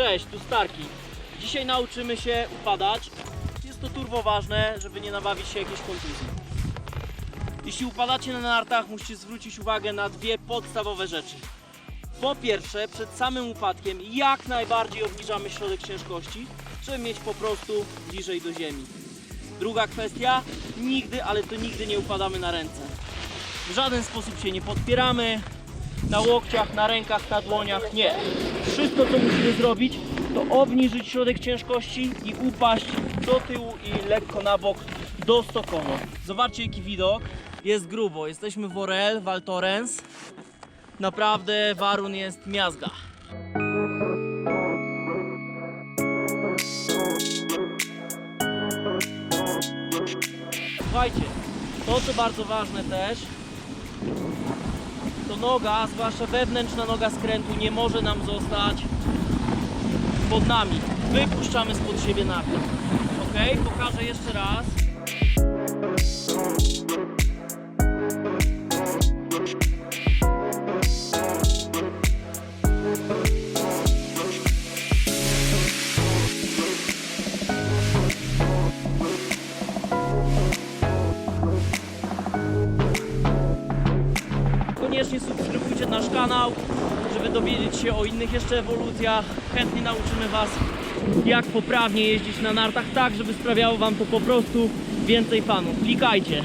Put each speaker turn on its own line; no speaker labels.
Cześć, tu Starki. Dzisiaj nauczymy się upadać. Jest to turbo ważne, żeby nie nabawić się jakiejś kontuzji. Jeśli upadacie na nartach, musicie zwrócić uwagę na dwie podstawowe rzeczy. Po pierwsze, przed samym upadkiem jak najbardziej obniżamy środek ciężkości, żeby mieć po prostu bliżej do ziemi. Druga kwestia, nigdy, ale to nigdy nie upadamy na ręce. W żaden sposób się nie podpieramy, na łokciach, na rękach, na dłoniach, nie. Wszystko co musimy zrobić to obniżyć środek ciężkości i upaść do tyłu i lekko na bok do stokonu. Zobaczcie jaki widok. Jest grubo, jesteśmy w Orel, Val Thorens. Naprawdę warun jest miazga. Słuchajcie, to co bardzo ważne też, to noga, zwłaszcza wewnętrzna noga skrętu nie może nam zostać pod nami. Wypuszczamy spod siebie nartę. Ok, pokażę jeszcze raz. Koniecznie subskrybujcie nasz kanał, żeby dowiedzieć się o innych jeszcze ewolucjach. Chętnie nauczymy Was, jak poprawnie jeździć na nartach, tak żeby sprawiało Wam to po prostu więcej fanów. Klikajcie.